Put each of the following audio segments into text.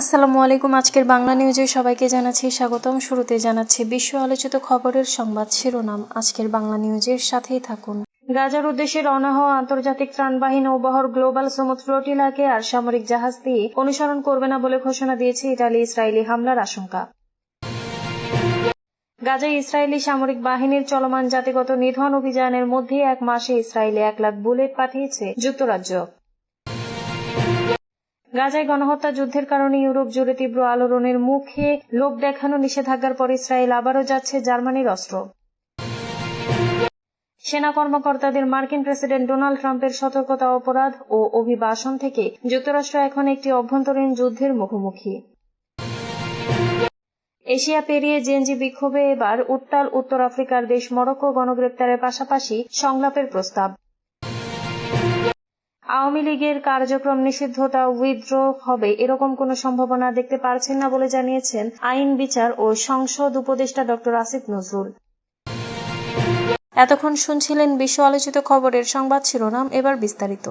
আসসালামু আলাইকুম, আজকের বাংলা নিউজে সবাইকে জানাচ্ছি স্বাগতম। শুরুতে জানাচ্ছি বিশ্ব আলোচিত খবরের সংবাদ শিরোনাম। আজকের বাংলা নিউজের সাথেই থাকুন। গাজার উদ্দেশ্যে রওনা হওয়া আন্তর্জাতিক ত্রাণবাহী নৌবহর গ্লোবাল সমুদ্র ফ্লোটিলাকে আর সামরিক জাহাজ দিয়ে অনুসরণ করবে না বলে ঘোষণা দিয়েছে ইটালি ইসরায়েলি হামলার আশঙ্কা। গাজায় ইসরায়েলি সামরিক বাহিনীর চলমান জাতিগত নিধন অভিযানের মধ্যে এক মাসে ইসরায়েলে এক লাখ বুলেট পাঠিয়েছে যুক্তরাজ্য। গাজায় গণহত্যা যুদ্ধের কারণে ইউরোপ জুড়ে তীব্র আলোড়নের মুখে লোক দেখানো নিষেধাজ্ঞার পর ইসরায়েল আবারও যাচ্ছে জার্মানির অস্ত্র। সেনা কর্মকর্তাদের মার্কিন প্রেসিডেন্ট ডোনাল্ড ট্রাম্পের সতর্কতা অপরাধ ও অভিবাসন থেকে যুক্তরাষ্ট্র এখন একটি অভ্যন্তরীণ যুদ্ধের মুখোমুখি। এশিয়া পেরিয়ে জেনজি বিক্ষোভে এবার উত্তাল উত্তর আফ্রিকার দেশ মরক্কো গণগ্রেপ্তারের পাশাপাশি সংলাপের প্রস্তাব। আওয়ামী লীগের কার্যক্রম নিষিদ্ধতা উইথড্র হবে এরকম কোনো সম্ভাবনা দেখতে পারছেন না বলে জানিয়েছেন আইন বিচার ও সংসদ উপদেষ্টা ডক্টর আসিফ নজরুল। এতক্ষণ শুনছিলেন বিশ্ব আলোচিত খবরের সংবাদ শিরোনাম, এবার বিস্তারিত।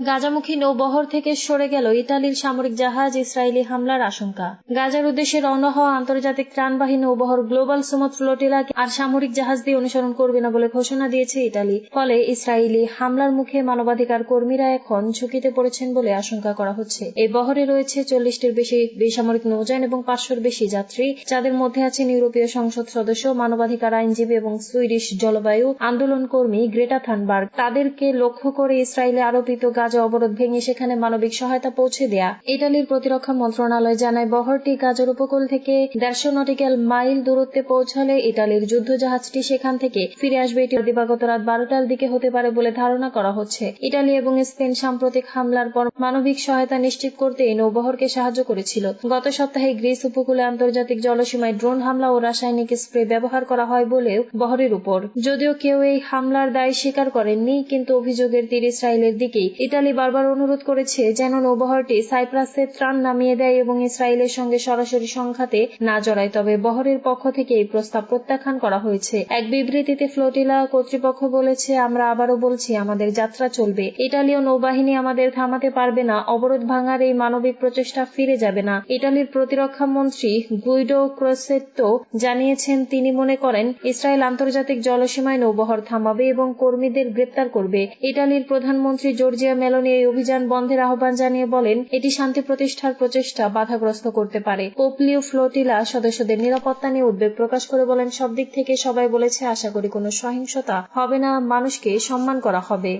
গাজামুখী নৌবহর থেকে সরে গেল ইতালির সামরিক জাহাজ ইসরায়েলি হামলার আশঙ্কা। গাজার উদ্দেশ্যে রওনা হওয়া আন্তর্জাতিক ত্রাণবাহী নৌবহর গ্লোবাল সমুদ্র ফ্লোটিলাকে আর সামরিক জাহাজ দিয়ে অনুসরণ করবে না বলে ঘোষণা দিয়েছে ইতালি। ফলে ইসরায়েলি হামলার মুখে মানবাধিকার কর্মীরা এখন ঝুঁকিতে পড়েছেন বলে আশঙ্কা করা হচ্ছে। এই বহরে রয়েছে চল্লিশটির বেশি বেসামরিক নৌযান এবং পাঁচশোর বেশি যাত্রী, যাদের মধ্যে আছেন ইউরোপীয় সংসদ সদস্য, মানবাধিকার আইনজীবী এবং সুইডিশ জলবায়ু আন্দোলন কর্মী গ্রেটা থানবার্গ। তাদেরকে লক্ষ্য করে ইসরায়েলে আরোপিত গাজা অবরোধ ভেঙে সেখানে মানবিক সহায়তা পৌঁছে দেয়া। ইটালির প্রতিরক্ষা মন্ত্রণালয় জানায়, বহরটি গাজার উপকূল থেকে দেড়শো নটিক্যাল মাইল দূরত্বে পৌঁছালে ইটালির যুদ্ধ জাহাজটি সেখান থেকে ফিরে আসবে। এটি দিবাগত রাত বারোটার দিকে হতে পারে বলে ধারণা করা হচ্ছে। ইটালি এবং স্পেন সাম্প্রতিক হামলার পর মানবিক সহায়তা নিশ্চিত করতে এই নৌবহরকে সাহায্য করেছিল। গত সপ্তাহে গ্রিস উপকূলে আন্তর্জাতিক জলসীমায় ড্রোন হামলা ও রাসায়নিক স্প্রে ব্যবহার করা হয় বলেও বহরের উপর। যদিও কেউ এই হামলার দায় স্বীকার করেননি, কিন্তু অভিযোগের তীর ইসরায়েলের দিকেই ইটালি বারবার অনুরোধ করেছে যেন নৌবহরটি সাইপ্রাসে ত্রাণ নামিয়ে দেয় এবং ইসরায়েলের সঙ্গে সরাসরি সংঘাতে না জড়ায়। তবে বহরের পক্ষ থেকে এই প্রস্তাব প্রত্যাখ্যান করা হয়েছে। এক বিবৃতিতে ফ্লোটিলা কর্তৃপক্ষ বলেছে, আমরা আবারও বলছি, আমাদের যাত্রা চলবে। ইটালীয় নৌবাহিনী আমাদের থামাতে পারবে না। অবরোধ ভাঙার এই মানবিক প্রচেষ্টা ফিরে যাবে না। ইটালির প্রতিরক্ষা মন্ত্রী গুইডো ক্রোসেত্তো জানিয়েছেন, তিনি মনে করেন, ইসরায়েল আন্তর্জাতিক জলসীমায় নৌবহর থামাবে এবং কর্মীদের গ্রেপ্তার করবে। ইটালির প্রধানমন্ত্রী জর্জিয়া মেলোনি এই অভিযান বন্ধের আহ্বান জানিয়ে বলেন, এটি শান্তি প্রতিষ্ঠার প্রচেষ্টা বাধাগ্রস্ত করতে পারে। পোপলিও ফ্লোটিলা সদস্যদের নিরাপত্তা নিয়ে উদ্বেগ প্রকাশ করে বলেন, সব দিক থেকে সবাই বলেছে, আশা করি কোনো সহিংসতা হবে না, মানুষকে সম্মান করা হবে।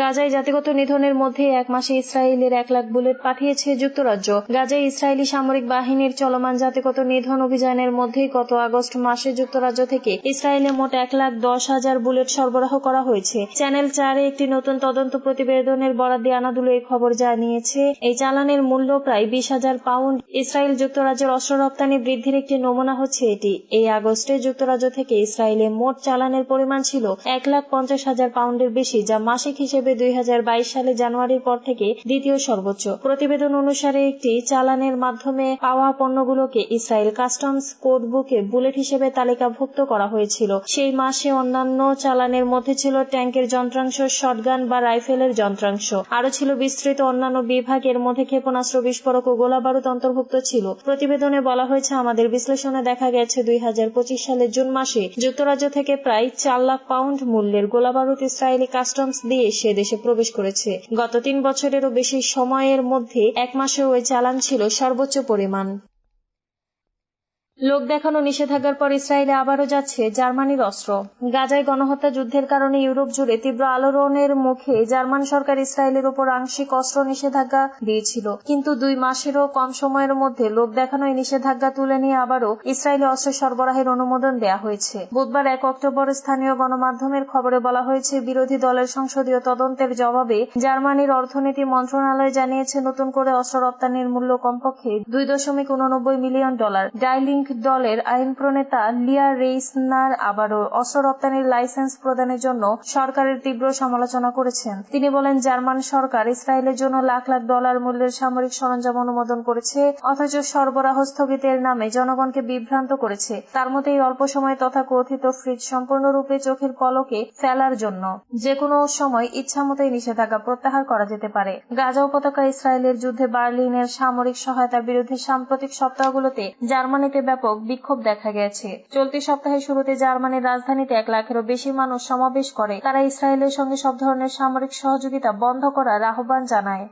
গাজায় জাতিগত নিধনের মধ্যে এক মাসে ইসরায়েলের এক লাখ বুলেট পাঠিয়েছে যুক্তরাজ্য। গাজায় ইসরায়েলি সামরিক বাহিনীর চলমান জাতিগত নিধন অভিযানের মধ্যেই গত আগস্ট মাসে যুক্তরাজ্য থেকে ইসরায়েলে মোট এক লাখ দশ হাজার বুলেট সরবরাহ করা হয়েছে। চ্যানেল চারে একটি নতুন তদন্ত প্রতিবেদনের বরাদ দিয়ে আনাদুলো এই খবর জানিয়েছে, এই চালানের মূল্য প্রায় বিশ হাজার পাউন্ড। ইসরায়েল যুক্তরাজ্যের অস্ত্র রপ্তানি বৃদ্ধির একটি নমুনা হচ্ছে এটি। এই আগস্টে যুক্তরাজ্য থেকে ইসরায়েলে মোট চালানের পরিমাণ ছিল এক লাখ পঞ্চাশ হাজার পাউন্ডের বেশি, যা মাসিক হিসেবে দুই হাজার বাইশ সালে জানুয়ারির পর থেকে দ্বিতীয় সর্বোচ্চ। প্রতিবেদন অনুসারে একটি চালানের মাধ্যমে পাওয়া পণ্যগুলোকে ইসরায়েল কাস্টমস কোড বুকে বুলেট হিসেবে তালিকাভুক্ত করা হয়েছিল। সেই মাসে অন্যান্য চালানের মধ্যে ছিল ট্যাঙ্কের যন্ত্রাংশ, শটগান বা রাইফেলের যন্ত্রাংশ। আরও ছিল বিস্তৃত অন্যান্য বিভাগ, এর মধ্যে ক্ষেপণাস্ত্র বিস্ফোরক ও গোলাবারুদ অন্তর্ভুক্ত ছিল। প্রতিবেদনে বলা হয়েছে, আমাদের বিশ্লেষণে দেখা গেছে, দুই হাজার পঁচিশ সালের জুন মাসে যুক্তরাজ্য থেকে প্রায় চার লাখ পাউন্ড মূল্যের গোলাবারুদ ইসরায়েলি কাস্টমস দিয়ে সে দেশে প্রবেশ করেছে। গত তিন বছরেরও বেশি সময়ের মধ্যে এক মাসে ওই চালান ছিল সর্বোচ্চ পরিমাণ। লোক দেখানো নিষেধাজ্ঞার পর ইসরায়েলে আবারও যাচ্ছে জার্মানির অস্ত্র। গাজায় গণহত্যা যুদ্ধের কারণে ইউরোপ জুড়ে তীব্র আলোড়নের মুখে জার্মান সরকার ইসরায়েলের উপর আংশিক অস্ত্র নিষেধাজ্ঞা দিয়েছিল। কিন্তু দুই মাসেরও কম সময়ের মধ্যে লোক দেখানো এই নিষেধাজ্ঞা তুলে নিয়ে আবারও ইসরায়েলে অস্ত্র সরবরাহের অনুমোদন দেয়া হয়েছে। বুধবার এক অক্টোবর স্থানীয় গণমাধ্যমের খবরে বলা হয়েছে, বিরোধী দলের সংসদীয় তদন্তের জবাবে জার্মানির অর্থনীতি মন্ত্রণালয় জানিয়েছে, নতুন করে অস্ত্র রপ্তানির মূল্য কমপক্ষে দুই দশমিক উননব্বই মিলিয়ন ডলার। ডাইলিং দলের আইন প্রণেতা লিয়া রেইসনার আবারও অস্ত্র রপ্তানির লাইসেন্স প্রদানের জন্য সরকারের তীব্র সমালোচনা করেছেন। তিনি বলেন, জার্মান সরকার ইসরায়েলের জন্য লাখ লাখ ডলার মূল্যের সামরিক সরঞ্জাম অনুমোদন করেছে, অথচ সরবরাহ স্থগিতের নামে জনগণকে বিভ্রান্ত করেছে। তার মতে, এই অল্প সময় তথা কথিত ফ্রিজ সম্পূর্ণরূপে চোখের পলকে ফেলার জন্য যে কোনো সময় ইচ্ছামতোই নিষেধাজ্ঞা প্রত্যাহার করা যেতে পারে। গাজা উপত্যকা ইসরায়েলের যুদ্ধে বার্লিনের সামরিক সহায়তার বিরুদ্ধে সাম্প্রতিক সপ্তাহগুলোতে জার্মানিতে ব্যাপক বিক্ষোভ দেখা গেছে। চলতি সপ্তাহের শুরুতে জার্মানির রাজধানীতে এক লাখেরও বেশি মানুষ সমাবেশ করে। তারা ইসরায়েলের সঙ্গে সব ধরনের সামরিক সহযোগিতা বন্ধ করার আহ্বান জানায়।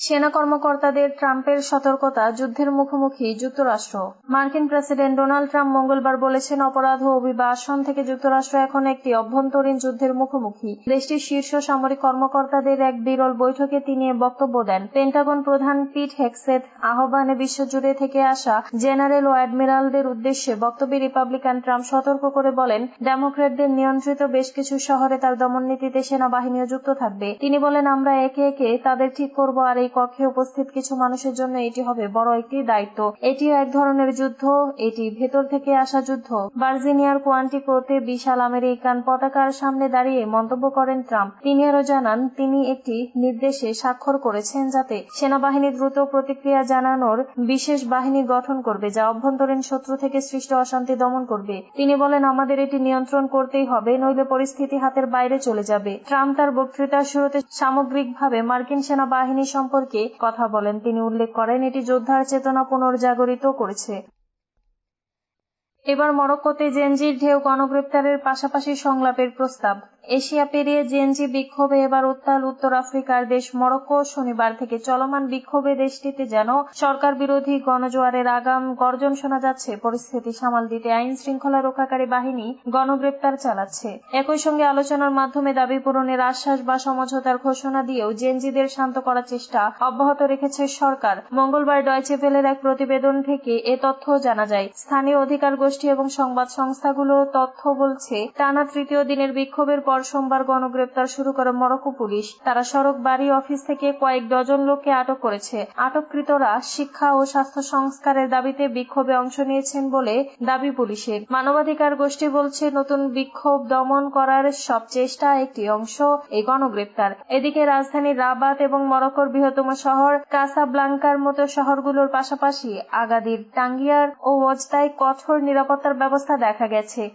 সেনা কর্মকর্তাদের ট্রাম্পের সতর্কতা যুদ্ধের মুখোমুখি যুক্তরাষ্ট্র। মার্কিন প্রেসিডেন্ট ডোনাল্ড ট্রাম্প মঙ্গলবার বলেছেন, অপরাধ ও অভিবাসন থেকে যুক্তরাষ্ট্র এখন একটি অভ্যন্তরীণ যুদ্ধের মুখোমুখি। দেশটির শীর্ষ সামরিক কর্মকর্তাদের এক বিরল বৈঠকে তিনি বক্তব্য দেন। পেন্টাগন প্রধান পিট হেক্সেথ আহ্বানে বিশ্বজুড়ে থেকে আসা জেনারেল ও অ্যাডমিরালদের উদ্দেশ্যে বক্তব্যে রিপাবলিকান ট্রাম্প সতর্ক করে বলেন ডেমোক্রেটদের নিয়ন্ত্রিত বেশ কিছু শহরে তার দমননীতিতে সেনাবাহিনীও যুক্ত থাকবে। তিনি বলেন, আমরা একে একে তাদের ঠিক করব আর এই কক্ষে উপস্থিত কিছু মানুষের জন্য এটি হবে বড় একটি দায়িত্ব। এটিও এক ধরনের যুদ্ধ। এটি ভেতর থেকে আসা যুদ্ধ। ভার্জিনিয়ার কোয়ান্টিকোতে বিশাল আমেরিকান পতাকার সামনে দাঁড়িয়ে মন্তব্য করেন ট্রাম্প। তিনি আরও জানান, তিনি একটি নির্দেশে স্বাক্ষর করেছেন যাতে সেনাবাহিনী দ্রুত প্রতিক্রিয়া জানানোর বিশেষ বাহিনী গঠন করবে যা অভ্যন্তরীণ শত্রু থেকে সৃষ্ট অশান্তি দমন করবে। তিনি বলেন, আমাদের এটি নিয়ন্ত্রণ করতেই হবে, নইলে পরিস্থিতি হাতের বাইরে চলে যাবে। ট্রাম্প তার বক্তৃতার শুরুতে সামগ্রিকভাবে মার্কিন সেনাবাহিনী সম্পর্কে কথা বলেন। তিনি উল্লেখ করেন, এটি যোদ্ধার চেতনা পুনর্জাগরিত করেছে। এবার মরক্কোতে জেনজির ঢেউ গণগ্রেপ্তারের পাশাপাশি সংলাপের প্রস্তাব। এশিয়া পেরিয়ে জেনজি বিক্ষোভে এবার উত্তাল উত্তর আফ্রিকার দেশ মরক্কো। শনিবার থেকে চলমান বিক্ষোভে দেশটিতে যেন সরকার বিরোধী গণজোয়ারের আগাম গর্জন শোনা যাচ্ছে, পরিস্থিতি সামাল দিতে আইন শৃঙ্খলা রক্ষাকারী বাহিনী গণগ্রেপ্তার চালাচ্ছে। একই সঙ্গে আলোচনার মাধ্যমে দাবি পূরণের আশ্বাস বা সমঝোতার ঘোষণা দিয়েও জেনজিদের শান্ত করার চেষ্টা অব্যাহত রেখেছে সরকার। মঙ্গলবার ডয়চে ভেলের এক প্রতিবেদন থেকে এ তথ্য জানা যায়। স্থানীয় অধিকার গোষ্ঠী এবং সংবাদ সংস্থাগুলো তথ্য বলছে, টানা তৃতীয় দিনের বিক্ষোভের পর সোমবার গণগ্রেপ্তার শুরু করে মরক্কো পুলিশ। তারা সড়ক বাড়ি অফিস থেকে কয়েক ডজন লোককে আটক করেছে। আটককৃতরা শিক্ষা ও স্বাস্থ্য সংস্কারের দাবিতে বিক্ষোভে অংশ নিয়েছেন বলে দাবি পুলিশের। মানবাধিকার গোষ্ঠী বলছে, নতুন বিক্ষোভ দমন করার সব চেষ্টা একটি অংশ এই গণগ্রেপ্তার। এদিকে রাজধানী রাবাত এবং মরক্কোর বৃহত্তম শহর কাসাব্লাঙ্কার মতো শহরগুলোর পাশাপাশি আগাদির, টাঙ্গিয়ার ও ওজতায় কঠোর নিরাপত্তার ব্যবস্থা দেখা গেছে।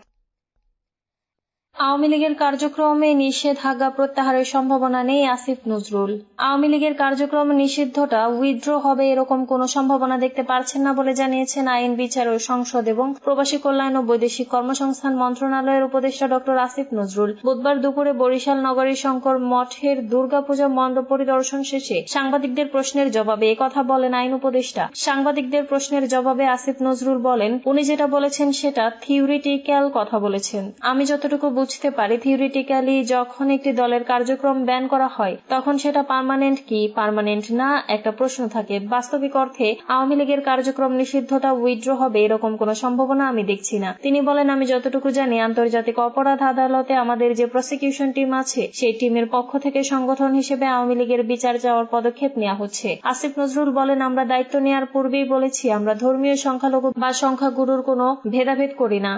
আওয়ামী লীগের কার্যক্রমে নিষেধাজ্ঞা প্রত্যাহারের সম্ভাবনা নেই আসিফ নজরুল। আওয়ামী লীগের কার্যক্রম নিষিদ্ধটা উইথড্র হবে এরকম কোনো সম্ভাবনা দেখতে পারছেন না বলে জানিয়েছেন আইন বিচার ও সংসদ এবং প্রবাসী কল্যাণ ও বৈদেশিক কর্মসংস্থান মন্ত্রণালয়ের উপদেষ্টা ডক্টর আসিফ নজরুল। বুধবার দুপুরে বরিশাল নগরী শঙ্কর মঠের দুর্গাপূজা মণ্ডপ পরিদর্শন শেষে সাংবাদিকদের প্রশ্নের জবাবে কথা বলেন আইন উপদেষ্টা। সাংবাদিকদের প্রশ্নের জবাবে আসিফ নজরুল বলেন, উনি যেটা বলেছেন সেটা থিওরিটিক্যাল কথা বলেছেন। আমি যতটুকু বুঝতে পারি থিওরিটিক্যালি যখন একটি দলের কার্যক্রম ব্যান করা হয়, তখন সেটা পার্মানেন্ট কি পার্মানেন্ট না? একটা প্রশ্ন থাকে। বাস্তবিক অর্থে আওয়ামী লীগের কার্যক্রম নিষিদ্ধতা উইথড্র হবে এরকম কোনো সম্ভাবনা আমি দেখছি না। তিনি বলেন, আমি যতটুকু জানি, আন্তর্জাতিক অপরাধ আদালতে আমাদের যে প্রসিকিউশন টিম আছে, সেই টিমের পক্ষ থেকে সংগঠন হিসেবে আওয়ামী লীগের বিচার চাওয়ার পদক্ষেপ নেওয়া হচ্ছে। আসিফ নজরুল বলেন, আমরা দায়িত্ব নেওয়ার পূর্বেই বলেছি, আমরা ধর্মীয় সংখ্যালঘু বা সংখ্যাগুরুর কোনো ভেদাভেদ করি না।